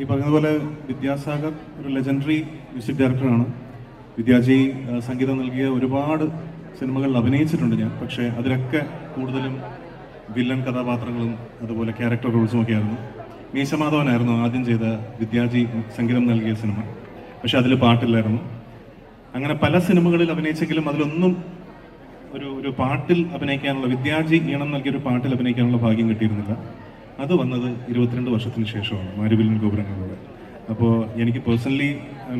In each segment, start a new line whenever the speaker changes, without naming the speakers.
ഈ പറഞ്ഞതുപോലെ വിദ്യാസാഗർ ഒരു ലെജൻഡറി മ്യൂസിക് ഡയറക്ടറാണ് വിദ്യാജി സംഗീതം നൽകിയ ഒരുപാട് സിനിമകളിൽ അഭിനയിച്ചിട്ടുണ്ട് ഞാൻ. പക്ഷേ അതിലൊക്കെ കൂടുതലും വില്ലൻ കഥാപാത്രങ്ങളും അതുപോലെ ക്യാരക്ടർ റോൾസും ഒക്കെ ആയിരുന്നു. മീശമാധവനായിരുന്നു ആദ്യം ചെയ്ത വിദ്യാജി സംഗീതം നൽകിയ സിനിമ. പക്ഷെ അതിൽ പാട്ടില്ലായിരുന്നു. അങ്ങനെ പല സിനിമകളിൽ അഭിനയിച്ചെങ്കിലും അതിലൊന്നും ഒരു ഒരു പാട്ടിൽ അഭിനയിക്കാനുള്ള വിദ്യാജി ഈണം നൽകിയ ഒരു പാട്ടിൽ അഭിനയിക്കാനുള്ള ഭാഗ്യം കിട്ടിയിരുന്നില്ല. അത് വന്നത് ഇരുപത്തിരണ്ട് വർഷത്തിന് ശേഷമാണ് മാരുവിലിൻ ഗോപുരങ്ങളിലൂടെ അപ്പോൾ എനിക്ക് പേഴ്സണലി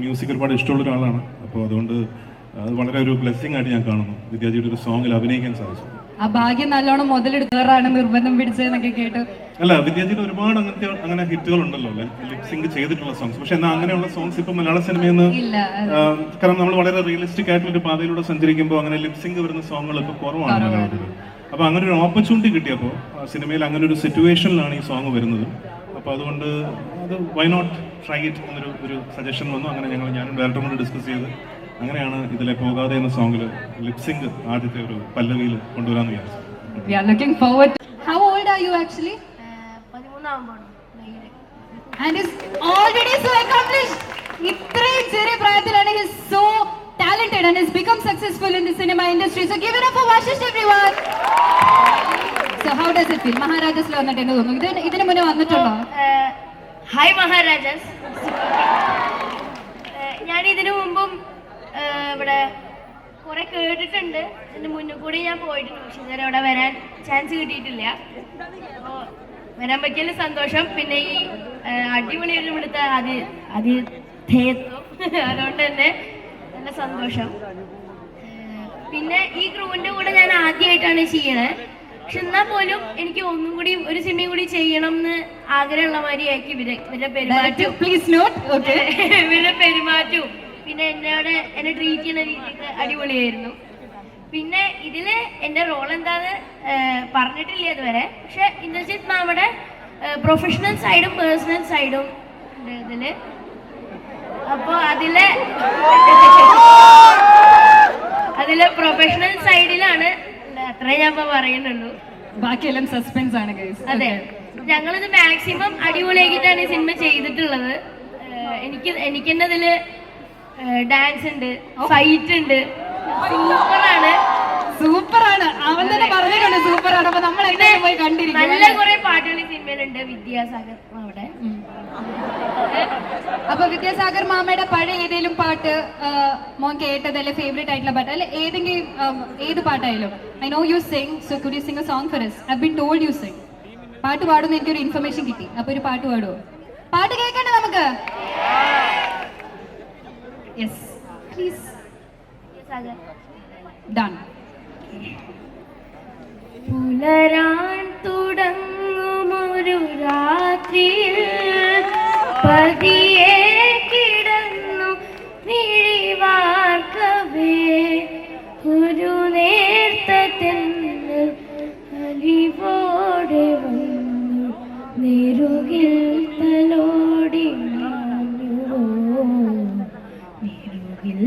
മ്യൂസിക് ഒരുപാട് ഇഷ്ടമുള്ള ഒരാളാണ്. അപ്പോൾ അതുകൊണ്ട് അത് വളരെ ഒരു ബ്ലെസ്സിങ് ആയിട്ട് ഞാൻ കാണുന്നു. വിദ്യാജിയുടെ ഒരു സോങ്ങിൽ അഭിനയിക്കാൻ സാധിച്ചു.
ആ ഭാഗ്യം നല്ലോണം മുതലെടുത്തവരാണ് നിർബന്ധം പിടിച്ചതെന്നൊക്കെ കേട്ട്.
അല്ല വിദ്യാജിയുടെ ഒരുപാട് അങ്ങനത്തെ അങ്ങനെ ഹിറ്റുകൾ ഉണ്ടല്ലോ. ലിപ്സിംഗ് ചെയ്തിട്ടുള്ള സോങ്സ് പക്ഷെ എന്നാൽ അങ്ങനെയുള്ള സോങ്സ് ഇപ്പൊ മലയാള സിനിമയിൽ നിന്ന് കാരണം നമ്മൾ വളരെ റിയലിസ്റ്റിക് ആയിട്ടുള്ള ഒരു പാതയിലൂടെ സഞ്ചരിക്കുമ്പോൾ അങ്ങനെ ലിപ്സിംഗ് വരുന്ന സോങ്ങുകൾ ഇപ്പൊ കുറവാണ് മലയാളത്തിൽ അപ്പൊ അങ്ങനെ ഒരു ഓപ്പർച്യൂണിറ്റി കിട്ടിയപ്പോൾ സിനിമയിൽ അങ്ങനെ ഒരു സിറ്റുവേഷനിലാണ് ഈ സോങ് വരുന്നത്. അപ്പോൾ അതുകൊണ്ട് അത് വൈ നോട്ട് ട്രൈ ഇറ്റ് എന്നൊരു ഒരു സജഷൻ വന്നു. അങ്ങനെ ഞങ്ങൾ ഞാനും ഡയറക്ടറും കൂടി ഡിസ്കസ് ചെയ്ത് അങ്ങനെയാണ് ഇതിലെ പോകാതെ എന്ന സോങ്ങിൽ ലിപ്സിംഗ് ആദ്യത്തെ ഒരു പല്ലവിയിൽ കൊണ്ടുവരാന്ന് വിചാരിച്ചു.
We are looking forward how talented and is become successful in the cinema industry so give it up for Vashish everyone so how does it feel മഹാരാജാസിൽ വന്നിട്ട് എന്ന് തോന്നുന്നു. ഇത് ഇതിന് മുന്നേ വന്നിട്ടുണ്ടോ?
ഹായ് മഹാരാജാസ് ഞാൻ ഇതിനു മുമ്പും ഇവിടെ കുറെ കേട്ടിട്ടുണ്ട്. ഇതിന് മുന്നിൽ കൂടി ഞാൻ പോയിട്ടുണ്ട്. പക്ഷെ ഇതുവരെ അവിടെ വരാൻ ചാൻസ് കിട്ടിയിട്ടില്ല. അപ്പോൾ വരാൻ പറ്റിയതിൽ സന്തോഷം. പിന്നെ ഈ അടിപൊളിയായിട്ട് ഇവിടുത്തെ അതി അതിഥേയത്വം അതുകൊണ്ട് തന്നെ നല്ല സന്തോഷം. പിന്നെ ഈ ക്രൂവിന്റെ കൂടെ ഞാൻ ആദ്യമായിട്ടാണ് ചെയ്യണേ പക്ഷെ എന്നാൽ പോലും എനിക്ക് ഒന്നും കൂടി ഒരു സിനിമയും കൂടി ചെയ്യണം എന്ന് ആഗ്രഹമുള്ള മാതിരിയാക്കി ഇവരെ ഇവരുടെ പെരുമാറ്റവും
പ്ലീസ് നോട്ട് ഓക്കെ
ഇവരുടെ പെരുമാറ്റവും. പിന്നെ എന്നോട് എന്നെ ട്രീറ്റ് ചെയ്യുന്ന രീതിയൊക്കെ അടിപൊളിയായിരുന്നു. പിന്നെ ഇതിൽ എന്റെ റോൾ എന്താന്ന് പറഞ്ഞിട്ടില്ല ഇതുവരെ. പക്ഷെ ഇന്ദ്രജിത് മാമയുടെ പ്രൊഫഷണൽ സൈഡും പേഴ്സണൽ സൈഡും ഇതിൽ. അപ്പോ അതിലെ അതിലെ പ്രൊഫഷണൽ സൈഡിലാണ് അത്രേ ഞാൻ ഇപ്പൊ പറയുന്നുള്ളൂ.
ബാക്കിയെല്ലാം സസ്പെൻസ് ആണ്
അതെ. ഞങ്ങളിത് മാക്സിമം അടിപൊളിയാക്കിയിട്ടാണ് ഈ സിനിമ ചെയ്തിട്ടുള്ളത്. എനിക്ക് എനിക്ക് തന്നെ അതിൽ ഡാൻസ് ഉണ്ട് ഫൈറ്റ് ഉണ്ട്. സൂപ്പറാണ്.
സൂപ്പറാണ്. ആണ് അവൻ തന്നെ പറഞ്ഞിട്ടുണ്ട് സൂപ്പറാണ്. ആണ് അപ്പൊ നമ്മൾ പോയി കണ്ടിരിക്കും
നല്ല കുറെ പാട്ടുകൾ ഈ സിനിമയിലുണ്ട് വിദ്യാസാഗർ അവിടെ.
അപ്പൊ വിദ്യാസാഗർ മാമയുടെ പഴയ ഏതെങ്കിലും പാട്ട് മോൻ കേട്ടത് അല്ലെ ഫേവറേറ്റ് ആയിട്ടുള്ള പാട്ട്? അല്ലെ ഏതെങ്കിലും ഏത് പാട്ടായാലും? I know you sing so could you sing a song for us I been told you sing പാട്ട് പാടുന്ന എനിക്കൊരു ഇൻഫർമേഷൻ കിട്ടി. അപ്പൊ ഒരു പാട്ട് പാടുമോ പാട്ട് കേൾക്കണ്ടേ നമുക്ക്? യെസ് പ്ലീസ് ഡൺ
പുലരാൻ തുടങ്ങുമൊരു രാത്രിയിൽ പതിയെ കിടന്നു മിഴിവാർക്കവേ ഒരു നേർത്തത്തിൽ അലിവോടെ വന്നു നെരുകിൽ തലോടി നെരുകിൽ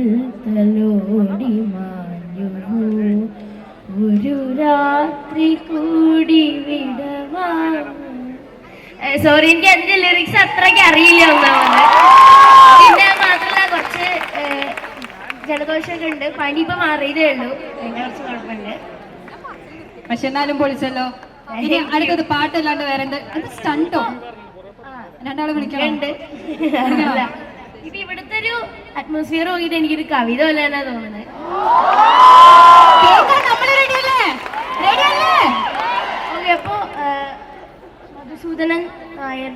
തലോടി സോറി എനിക്ക് അതിന്റെ ലിറിക്സ് അത്രയ്ക്ക് അറിയില്ല ഒന്നാമത്. പിന്നെ മാത്രമല്ല കുറച്ച് ജലദോഷമൊക്കെ ഉണ്ട്. പനി ഇപ്പൊ മാറിയതേ ഉള്ളൂ. അതിന്റെ കുറച്ച് കുഴപ്പമുണ്ട്.
പക്ഷെ എന്നാലും പൊളിച്ചല്ലോ. ഇനി അടുത്തത് പാട്ടല്ലാണ്ട് വേറെ എന്ത്? അത് സ്റ്റണ്ടോ? രണ്ടാളെ വിളിക്കണം?
ഉണ്ട്. അല്ല ഇപ്പൊ ഇവിടുത്തെ ഒരു അറ്റ്മോസ്ഫിയർ പോയിട്ട് എനിക്കൊരു കവിത പോലെ തന്നെ തോന്നുന്നത് അപ്പോ മധുസൂദനൻ നായർ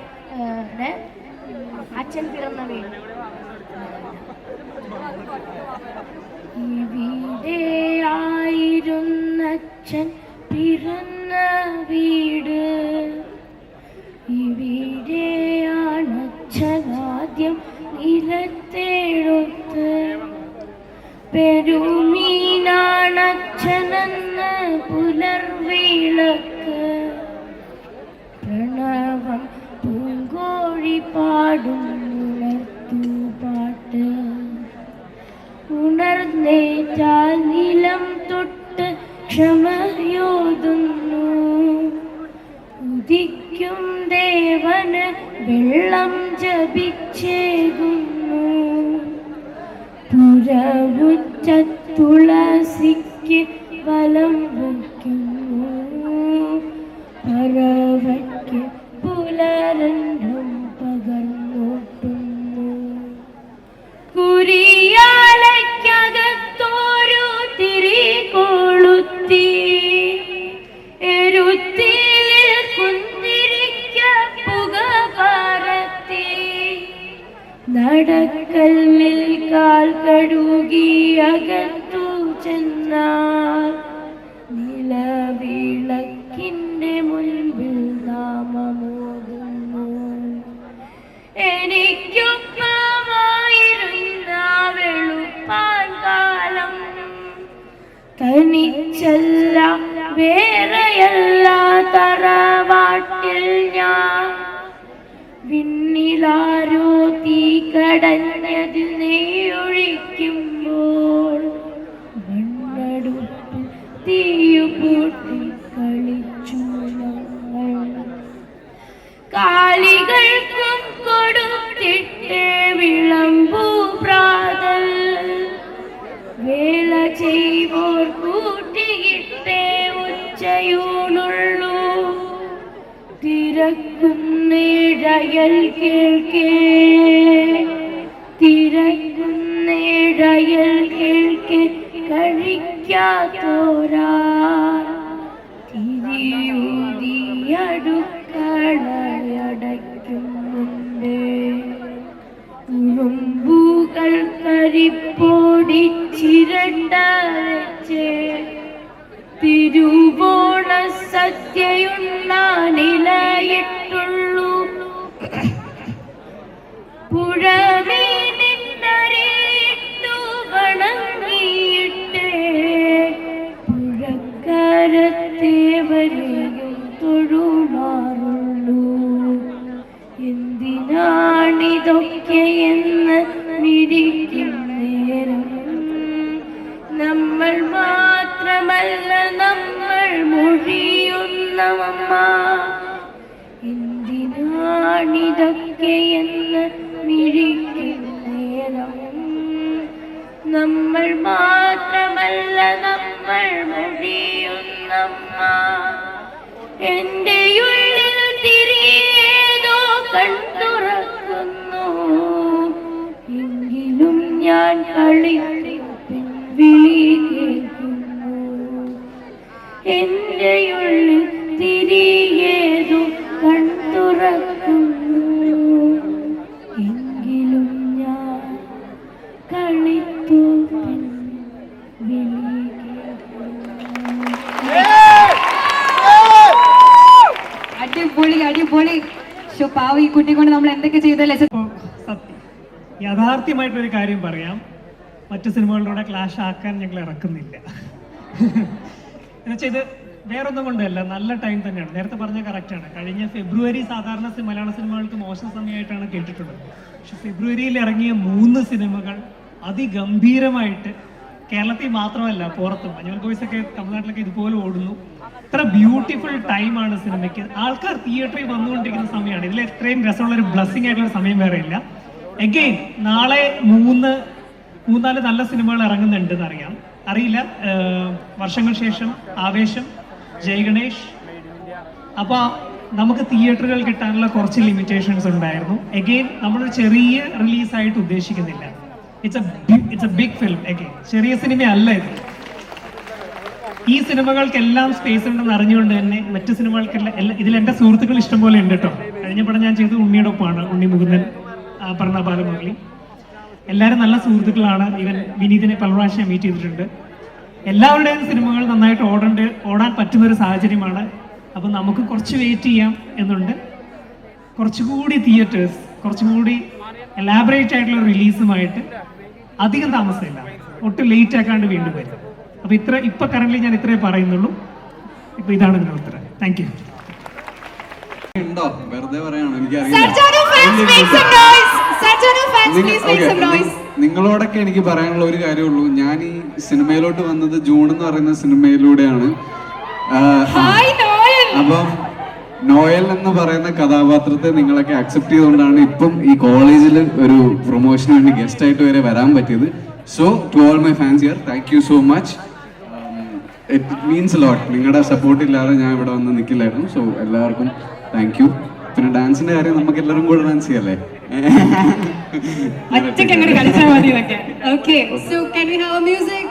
അച്ഛൻ പിറന്ന വീട്. ഇവിടെയായിരുന്നച്ഛൻ പിറന്ന വീട്. ഇവിടെയാണച്ഛനാദ്യം നിലത്തെഴുത്ത് പെരുമീനാണച്ഛനെന്ന് പുലർവിളക്ക് പാടും ഉണർത്തുപാട്ട് ഉണർന്നേറ്റാൽ നിലം തൊട്ട് ക്ഷമയോതുന്നു. ഉദിക്കും ദേവന് വെള്ളം ജപിച്ചേകുന്നു. പുരവുച്ച തുളസിക്ക് വലം നടക്കല്ലിൽ കാൽ കഴുകി അകത്തു ചെന്നാൽ നിലവിളക്കിന്റെ മുൻപിൽ നാമമോകുന്നു എനിക്കൊപ്പമായിരുന്ന വെളുപ്പാൻ കാലം. തനിച്ചല്ല വേറെയല്ല തറവാട്ടിൽ ഞാൻ. പിന്നിലാരോ കടഞ്ഞതിൽ നെയ്യൊഴിക്കുമ്പോൾ മണ്ണടുപ്പിൽ തീയു കൂട്ടി കളിച്ചു കാലികൾക്കും കൊടുത്തിട്ട് വിളമ്പൂ പ്രാതൽ. വേല ചെയ്വോർ കൂട്ടിയിട്ടേ ഉച്ചയൂണുള്ളൂ. തിരക്കുന്നേഴയൽ കേൾക്കേ. തിരക്കുന്നേഴയൽ കേൾക്കെ കഴിക്കാത്തോരാ. തിരിയൂതിയടുക്കളയടയ്ക്കുന്നുണ്ട്. ഉറുമ്പുകൾ കരിപ്പോടി ചിരണ്ടരച്ച്. തിരുവോണ സദ്യയുണ്ണാനിലയിട്ടുള്ളൂ പുഴമീനിന്നറിയിട്ടു എന്തിനാണിതൊക്കെ എന്ന് വിരിക്കും നേരം? നമ്മൾ മാത്രമല്ല നമ്മൾ മുടിയുന്നമ്മ എന്റെ ഉള്ളിൽ തിരിയേതോ കണ്ടുറക്കുന്നു എങ്കിലും ഞാൻ കളി വിളി
അടിപൊളി അടിപൊളി. പാവ ഈ കുട്ടി കൊണ്ട് നമ്മൾ എന്തൊക്കെ ചെയ്തല്ലേ?
സത്യം. യാഥാർത്ഥ്യമായിട്ടൊരു കാര്യം പറയാം. മറ്റു സിനിമകളിലൂടെ ക്ലാഷ് ആക്കാൻ ഞങ്ങൾ ഇറക്കുന്നില്ല. എന്നുവെച്ചാൽ ഇത് വേറൊന്നും കൊണ്ടല്ല നല്ല ടൈം തന്നെയാണ്. നേരത്തെ പറഞ്ഞ കറക്റ്റാണ് കഴിഞ്ഞ ഫെബ്രുവരി സാധാരണ മലയാള സിനിമകൾക്ക് മോശം സമയമായിട്ടാണ് കേട്ടിട്ടുള്ളത്. പക്ഷെ ഫെബ്രുവരിയിൽ ഇറങ്ങിയ മൂന്ന് സിനിമകൾ അതിഗംഭീരമായിട്ട് കേരളത്തിൽ മാത്രമല്ല പുറത്തും. മഞ്ഞൾ ബോയ്സ് ഒക്കെ തമിഴ്നാട്ടിലൊക്കെ ഇതുപോലെ ഓടുന്നു. ഇത്ര ബ്യൂട്ടിഫുൾ ടൈമാണ് സിനിമയ്ക്ക്. ആൾക്കാർ തിയേറ്ററിൽ വന്നുകൊണ്ടിരിക്കുന്ന സമയമാണ്. ഇതിൽ എത്രയും രസമുള്ള ഒരു ബ്ലസ്സിംഗ് ആയിട്ടുള്ള സമയം വേറെ ഇല്ല. എഗെയിൻ നാളെ മൂന്ന് മൂന്നാൽ നല്ല സിനിമകൾ ഇറങ്ങുന്നുണ്ടെന്ന് അറിയാം. അറിയില്ല. വർഷങ്ങൾ ശേഷം ആവേശം ജയ് ഗണേഷ്. അപ്പൊ നമുക്ക് തിയേറ്ററുകൾ കിട്ടാനുള്ള കുറച്ച് ലിമിറ്റേഷൻസ് ഉണ്ടായിരുന്നു. എഗെയിൻ നമ്മളൊരു ചെറിയ റിലീസായിട്ട് ഉദ്ദേശിക്കുന്നില്ല. It's it's a big film okay ചെറിയ സിനിമയല്ല ഇത്. ഈ സിനിമകൾക്കെല്ലാം സ്പേസ് ഉണ്ടെന്ന് അറിഞ്ഞുകൊണ്ട് തന്നെ മറ്റു സിനിമകൾക്കെല്ലാം ഇതിൽ എന്റെ സുഹൃത്തുക്കൾ ഇഷ്ടംപോലെ ഉണ്ട് കേട്ടോ കഴിഞ്ഞ പടം ഞാൻ ചെയ്തത് ഉണ്ണിയുടെ ഒപ്പമാണ് ഉണ്ണി മുകുന്ദൻ പറഞ്ഞ ബാലമുരളി. എല്ലാവരും നല്ല സുഹൃത്തുക്കളാണ്. ഇവൻ വിനീതിനെ പല പ്രാവശ്യം മീറ്റ് ചെയ്തിട്ടുണ്ട്. എല്ലാവരുടെയും സിനിമകൾ നന്നായിട്ട് ഓടേണ്ട ഓടാൻ പറ്റുന്ന ഒരു സാഹചര്യമാണ്. അപ്പം നമുക്ക് കുറച്ച് വെയിറ്റ് ചെയ്യാം എന്നുണ്ട്. കുറച്ചുകൂടി തിയേറ്റേഴ്സ് കുറച്ചുകൂടി എലാബറേറ്റ് ആയിട്ടുള്ള റിലീസുമായിട്ട് അധികം താമസമില്ല. ഒട്ടും ലേറ്റ് ആക്കാണ്ട് വീണ്ടും വരും. അപ്പൊ ഇത്ര ഇപ്പൊ കറന്റ് ഞാൻ ഇത്രേ പറയുന്നുള്ളൂ. ഇപ്പൊ ഇതാണ് നിങ്ങളുടെ ഉത്തരം. Thank you.
നിങ്ങളോടൊക്കെ എനിക്ക് പറയാനുള്ള ഒരു കാര്യമുള്ളൂ. ഞാൻ ഈ സിനിമയിലോട്ട് വന്നത് ജൂൺ എന്ന് പറയുന്ന സിനിമയിലൂടെയാണ്. അപ്പം നോയൽ എന്ന് പറയുന്ന കഥാപാത്രത്തെ നിങ്ങളൊക്കെ അക്സെപ്റ്റ് ചെയ്തുകൊണ്ടാണ് ഇപ്പം ഈ കോളേജിൽ ഒരു പ്രൊമോഷന് വേണ്ടി ഗസ്റ്റ് ആയിട്ട് വരെ വരാൻ പറ്റിയത്. So to all my fans here thank you so much it means lot നിങ്ങളുടെ സപ്പോർട്ട് ഇല്ലാതെ ഞാൻ ഇവിടെ വന്ന് നിൽക്കില്ലായിരുന്നു സോ എല്ലാവർക്കും താങ്ക് യു പിന്നെ ഡാൻസിന്റെ കാര്യം നമുക്ക് എല്ലാവരും കൂടെ ഡാൻസ് ചെയ്യല്ലേ?
ഒറ്റയ്ക്ക് അങ്ങനെ കളിച്ചാൽ മതി okay so can we have music